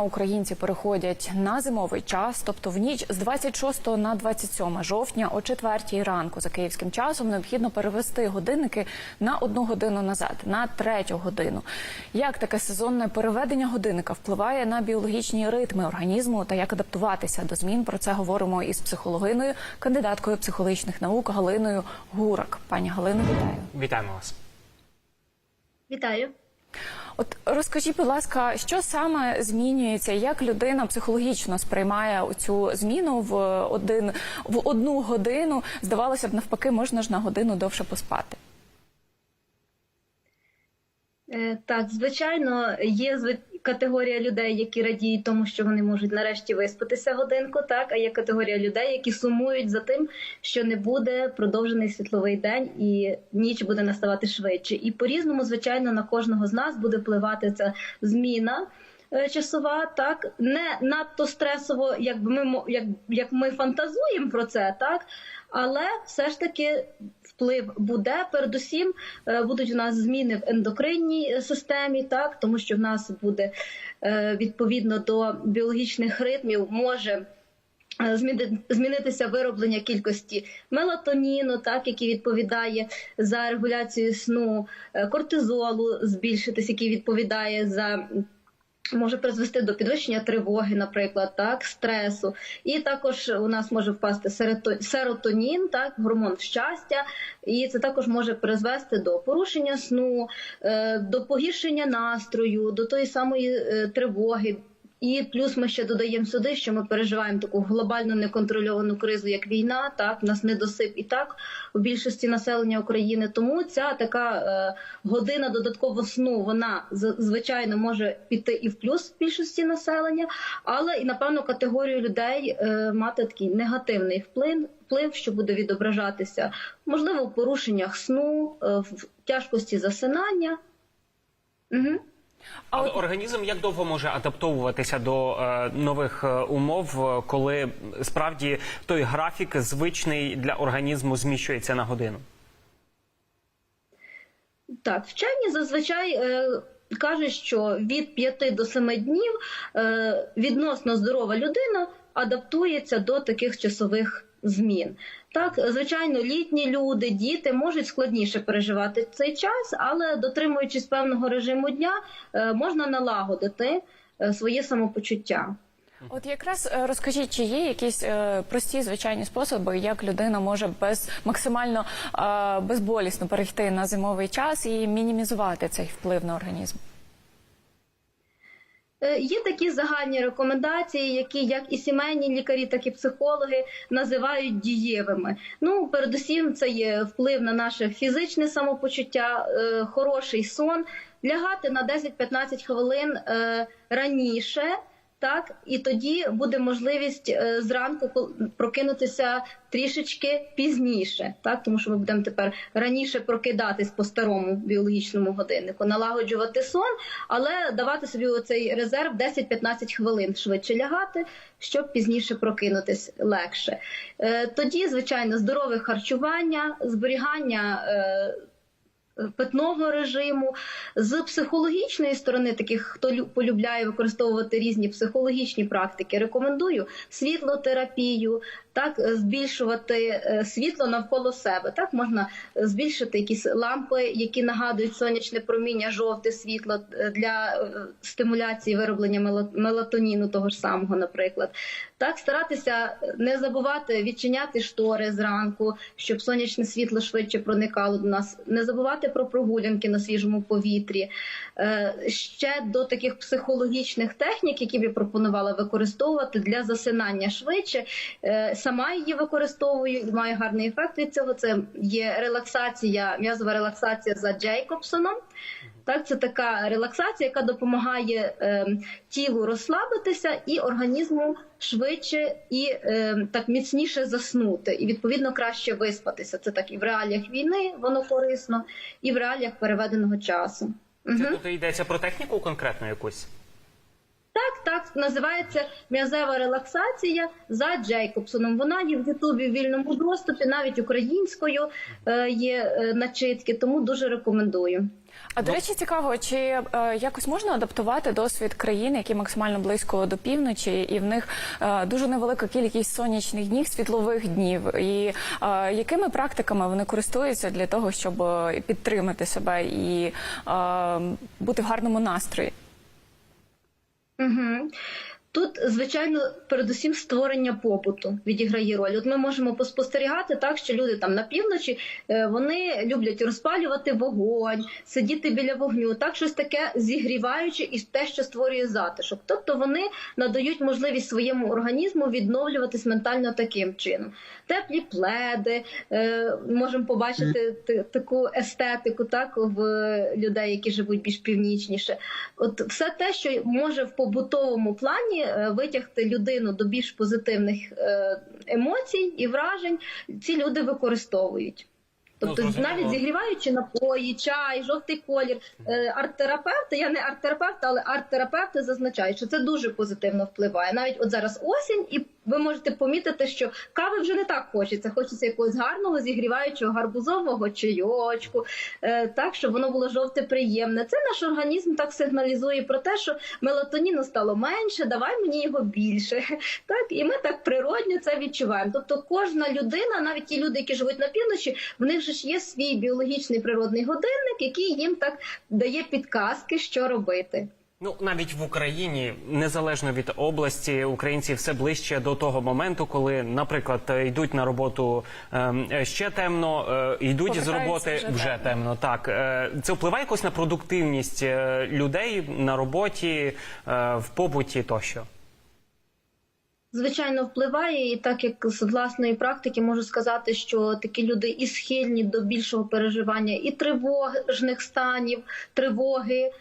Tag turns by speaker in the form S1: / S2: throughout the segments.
S1: Українці переходять на зимовий час, тобто в ніч з 26 на 27 жовтня о 4 ранку за київським часом необхідно перевести годинники на одну годину назад, на третю годину. Як таке сезонне переведення годинника впливає на біологічні ритми організму та як адаптуватися до змін? Про це говоримо із психологиною, кандидаткою психологічних наук Галиною Гурак. Пані Галино, вітаю.
S2: Вітаємо вас.
S3: Вітаю.
S1: От розкажіть, будь ласка, що саме змінюється, як людина психологічно сприймає цю зміну в один в одну годину? Здавалося б, навпаки, можна ж на годину довше поспати.
S3: Е, Так, звичайно, є категорія людей, які радіють тому, що вони можуть нарешті виспатися годинку. Так, а є категорія людей, які сумують за тим, що не буде продовжений світловий день і ніч буде наставати швидше. І по-різному, звичайно, на кожного з нас буде впливати ця зміна. Е, Часова так не надто стресово, як ми як, як ми фантазуємо про це, так але все ж таки вплив буде. Передусім е, будуть у нас зміни в ендокринній системі, так тому що в нас буде е, відповідно до біологічних ритмів може. зміни- Змінитися вироблення кількості мелатоніну, так який відповідає за регуляцію сну, кортизолу збільшитись, який відповідає за може призвести до підвищення тривоги, наприклад, так, стресу. І також у нас може впасти серотонін, так, гормон щастя, і це також може призвести до порушення сну, е, до погіршення настрою, до тої самої е, тривоги. І плюс ми ще додаємо сюди, що ми переживаємо таку глобальну неконтрольовану кризу, як війна. Так, нас недосип і так у більшості населення України. Тому ця така е, година додатково сну вона звичайно може піти і в плюс в більшості населення, але і напевно категорію людей е, мати такий негативний вплив, вплив, що буде відображатися, можливо, в порушеннях сну, е, в тяжкості засинання. Угу.
S1: А
S2: Але
S1: от
S2: організм як довго може адаптовуватися до е, нових е, умов, е, коли справді той графік звичний для організму зміщується на годину?
S3: Так, вчені зазвичай е, кажуть, що від 5 до 7 днів е, відносно здорова людина адаптується до таких часових змін. Так, звичайно, літні люди, діти можуть складніше переживати цей час, але дотримуючись певного режиму дня, е, можна налагодити е, своє самопочуття.
S1: От якраз е, розкажіть, чи є якісь е, прості звичайні способи, як людина може без максимально е, безболісно перейти на зимовий час і мінімізувати цей вплив на організм?
S3: Е, Є такі загальні рекомендації, які як і сімейні лікарі, так і психологи називають дієвими. Ну, передусім, це є вплив на наше фізичне самопочуття, е, хороший сон, лягати на 10-15 хвилин е, раніше. Так, і тоді буде можливість е, зранку прокинутися трішечки пізніше, так тому що ми будемо тепер раніше прокидатись по старому біологічному годиннику, налагоджувати сон, але давати собі оцей резерв 10-15 хвилин швидше лягати, щоб пізніше прокинутись легше. Е, Тоді, звичайно, здорове харчування, зберігання. Питного режиму з психологічної сторони, таких хто лю- полюбляє використовувати різні психологічні практики, рекомендую світлотерапію, так е, збільшувати е, світло навколо себе. Так можна е, збільшити якісь лампи, які нагадують сонячне проміння, жовте світло для стимуляції вироблення мелатоніну, того ж самого, наприклад. Так, старатися не забувати відчиняти штори зранку, щоб сонячне світло швидше проникало до нас. Не забувати про прогулянки на свіжому повітрі. Е, Ще до таких психологічних технік, які б я пропонувала використовувати для засинання швидше. Е, Сама її використовую і маю гарний ефект від цього. Це є релаксація, м'язова релаксація за Джейкобсоном. Так, це така релаксація, яка допомагає е, тілу розслабитися і організму швидше і е, так міцніше заснути, і відповідно краще виспатися. Це так і в реаліях війни воно корисно, і в реаліях переведеного часу.
S2: Це тут йдеться про техніку конкретно якусь?
S3: Так, так, називається м'язева релаксація за Джейкобсоном. Вона є в Ютубі в вільному доступі, навіть українською е, є е, начитки, тому дуже рекомендую.
S1: А до речі, цікаво, чи е, якось можна адаптувати досвід країн, які максимально близько до півночі, і в них дуже невелика кількість сонячних днів, світлових днів. І якими практиками вони користуються для того, щоб підтримати себе і бути в гарному настрої?
S3: Угу. Тут, звичайно, передусім створення побуту відіграє роль. От ми можемо поспостерігати так, що люди там на півночі е, вони люблять розпалювати вогонь, сидіти біля вогню, так щось таке зігріваюче і те, що створює затишок. Тобто вони надають можливість своєму організму відновлюватись ментально таким чином. Теплі пледи, е, можемо побачити таку естетику, так в людей, які живуть більш північніше. От все те, що може в побутовому плані витягти людину до більш позитивних е, емоцій і вражень, ці люди використовують. Тобто,
S2: Ну,
S3: навіть зігріваючи напої, чай, жовтий колір, е, арт-терапевти, я не арт-терапевт, але арт-терапевти зазначають, що це дуже позитивно впливає. Навіть от зараз осінь, і ви можете помітити, що кави вже не так хочеться. Хочеться якогось гарного зігріваючого гарбузового чайочку, е, так щоб воно було жовте приємне. Це наш організм так сигналізує про те, що мелатоніну стало менше, давай мені його більше. Так, і ми так природньо це відчуваємо. Тобто, кожна людина, навіть ті люди, які живуть на півночі, в них ж є свій біологічний природний годинник, який їм так дає підказки, що робити.
S2: Ну навіть в Україні, незалежно від області, українці все ближче до того моменту, коли, наприклад, йдуть на роботу ем, е, ще темно, е, йдуть з роботи
S1: вже
S2: вже
S1: темно.
S2: темно. Так Е, це впливає якось на продуктивність е, людей на роботі, е, в побуті тощо.
S3: Звичайно, впливає, і так як з власної практики можу сказати, що такі люди і схильні до більшого переживання і тривожних станів, тривоги,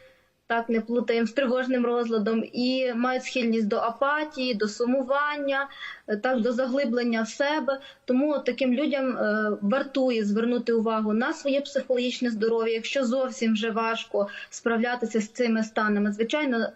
S3: так не плутаємо з тривожним розладом, і мають схильність до апатії, до сумування, е, так до заглиблення в себе. Тому таким людям е, вартує звернути увагу на своє психологічне здоров'я, якщо зовсім вже важко справлятися з цими станами. Звичайно, е,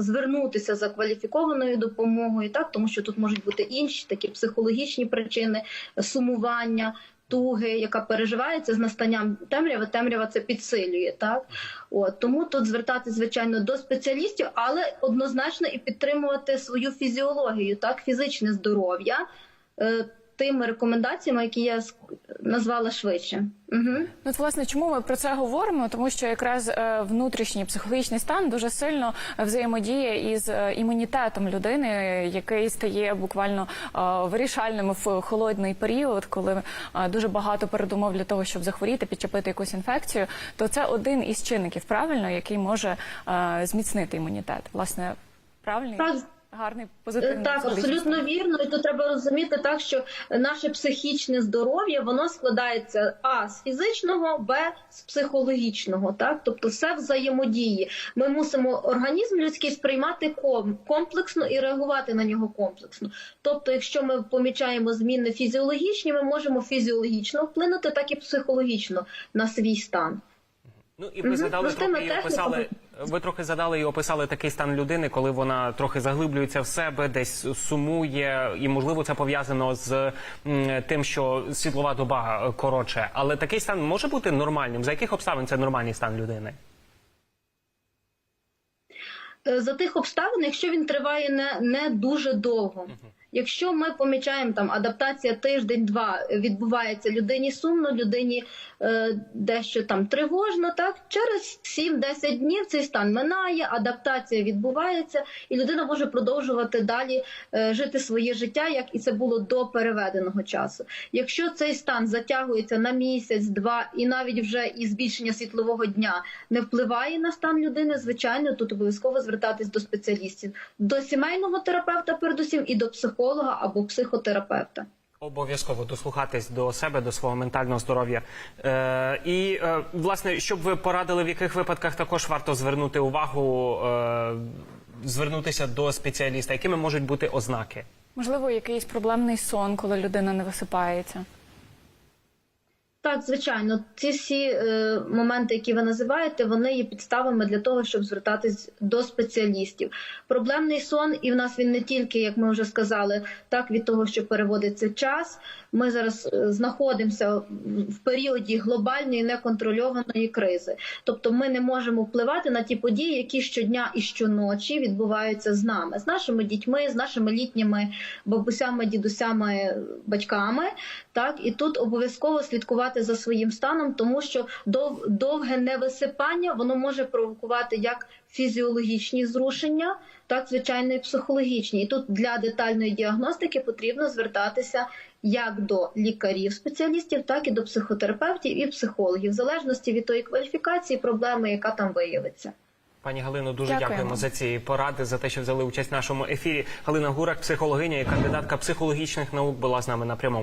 S3: звернутися за кваліфікованою допомогою, так тому що тут можуть бути інші такі психологічні причини сумування. Туги, яка переживається з настанням темряви, темрява це підсилює, так? От тому тут звертатися звичайно до спеціалістів, але однозначно і підтримувати свою фізіологію, так? Фізичне здоров'я. Е, тими рекомендаціями, які я назвала швидше. Угу.
S1: Ну, от, власне, чому ми про це говоримо? Тому що якраз е, внутрішній психологічний стан дуже сильно взаємодіє із е, імунітетом людини, який стає буквально е, вирішальним в холодний період, коли дуже багато передумов для того, щоб захворіти, підчепити якусь інфекцію. То це один із чинників, правильно, який може зміцнити імунітет. Власне, правильний. Гарний позитивний
S3: Так, абсолютно вірно. І тут треба розуміти так, що наше психічне здоров'я воно складається а з фізичного, б з психологічного. Так, тобто все взаємодіє. Ми мусимо організм людський сприймати ком- комплексно і реагувати на нього комплексно. Тобто, якщо ми помічаємо зміни фізіологічні, ми можемо фізіологічно вплинути, так і психологічно на свій стан.
S2: Ну і ви задали
S3: Простими
S2: трохи і описали. Ви трохи задали і описали такий стан людини, коли вона трохи заглиблюється в себе, десь сумує, і можливо це пов'язано з м, тим, що світлова доба е, коротше. Але такий стан може бути нормальним. За яких обставин це нормальний стан людини?
S3: Е, за тих обставин, якщо він триває не, не дуже довго. Якщо ми помічаємо там адаптація тиждень-два відбувається людині сумно, людині е, дещо там тривожно, так через 7-10 днів цей стан минає, адаптація відбувається, і людина може продовжувати далі е, жити своє життя, як і це було до переведеного часу. Якщо цей стан затягується на місяць, два, і навіть вже і збільшення світлового дня не впливає на стан людини, звичайно, тут обов'язково звертатись до спеціалістів, до сімейного терапевта, передусім, і до психолога або психотерапевта.
S2: Обов'язково дослухатись до себе, до свого ментального здоров'я. Е, і е, власне, щоб ви порадили, в яких випадках також варто звернути увагу, е, звернутися до спеціаліста, якими можуть бути ознаки?
S1: Можливо, якийсь проблемний сон, коли людина не висипається.
S3: Так, звичайно, ці всі е, моменти, які ви називаєте, вони є підставами для того, щоб звертатись до спеціалістів. Проблемний сон, і в нас він не тільки, як ми вже сказали, так від того, що переводиться час. Ми зараз е, знаходимося в періоді глобальної неконтрольованої кризи. Тобто, ми не можемо впливати на ті події, які щодня і щоночі відбуваються з нами, з нашими дітьми, з нашими літніми бабусями, дідусями, батьками. Так і тут обов'язково слідкувати за своїм станом, тому що дов, довге невисипання воно може провокувати як фізіологічні зрушення, так звичайно і психологічні. І тут для детальної діагностики потрібно звертатися як до лікарів, спеціалістів, так і до психотерапевтів і психологів, в залежності від тої кваліфікації, проблеми, яка там виявиться.
S2: Пані Галино, дуже
S1: Дякуємо.
S2: дякуємо за ці поради, за те, що взяли участь в нашому ефірі. Галина Гурак, психологиня і кандидатка психологічних наук, була з нами на прямому.